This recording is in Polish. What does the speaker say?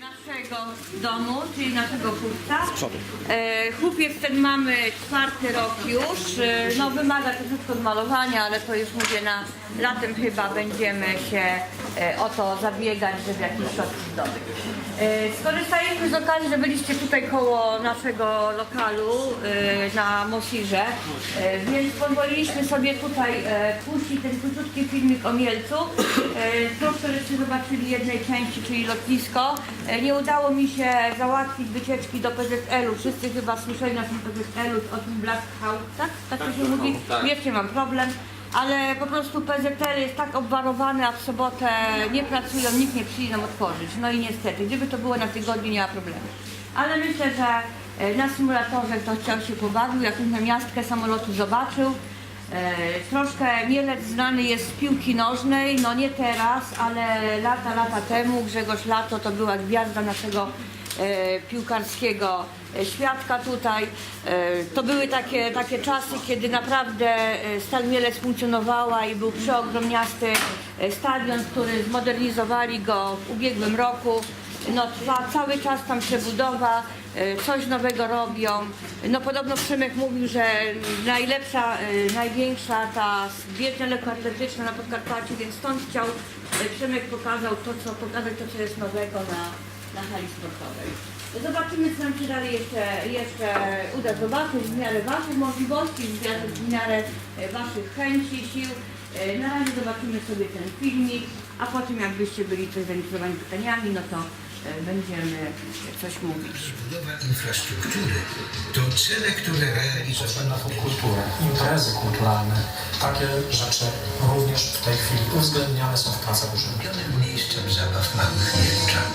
naszego domu, czyli naszego chłopca. E, Chłopiec ten mamy czwarty rok już. E, No wymaga troszeczkę odmalowania, ale to już mówię na latem chyba będziemy się o to zabiegać, żeby jakiś środki zdobyć. E, Skorzystaliśmy z okazji, że byliście tutaj koło naszego lokalu e, na Mosirze, e, więc pozwoliliśmy sobie tutaj e, puścić ten króciutki filmik o Mielcu. E, Troszkę żeście zobaczyli jednej części, czyli lotnisko. E, Nie udało mi się załatwić wycieczki do PZL-u. Wszyscy chyba słyszeli na tym PZL-u o tym Black House, tak? Tak to się mówi? Wiecie, mam problem. Ale po prostu PZL jest tak obwarowany, a w sobotę nie pracują, nikt nie przyjdzie nam otworzyć. No i niestety, gdyby to było na tygodniu, nie ma problemu. Ale myślę, że e, na symulatorze ktoś chciał się pobawił, jakąś namiastkę samolotu zobaczył. E, Troszkę Mielec znany jest z piłki nożnej, no nie teraz, ale lata, lata temu Grzegorz Lato to była gwiazda naszego piłkarskiego e, świadka tutaj. E, To były takie, takie czasy, kiedy naprawdę e, Stal Mielec funkcjonowała i był przeogromniasty e, stadion, który zmodernizowali go w ubiegłym roku. No, trwa cały czas tam przebudowa, e, coś nowego robią. No podobno Przemek mówił, że najlepsza, e, największa ta bieżnia lekkoatletyczna na Podkarpaciu, więc stąd chciał, e, Przemek pokazał to, co, pokazać to, co jest nowego na, na hali sportowej. Zobaczymy, co nam się dalej jeszcze, jeszcze uda zobaczyć w miarę Waszych możliwości, w miarę, w miarę e, Waszych chęci, sił. E, Na razie zobaczymy sobie ten filmik, a potem jakbyście byli zainteresowani pytaniami, no to będziemy coś mówić. Budowa infrastruktury to cele, które realizuje Rzeczy na kulturę, imprezy kulturalne. Takie rzeczy również w tej chwili uwzględniane są w pracach urzędu. miejscem zabaw małych Niemczan.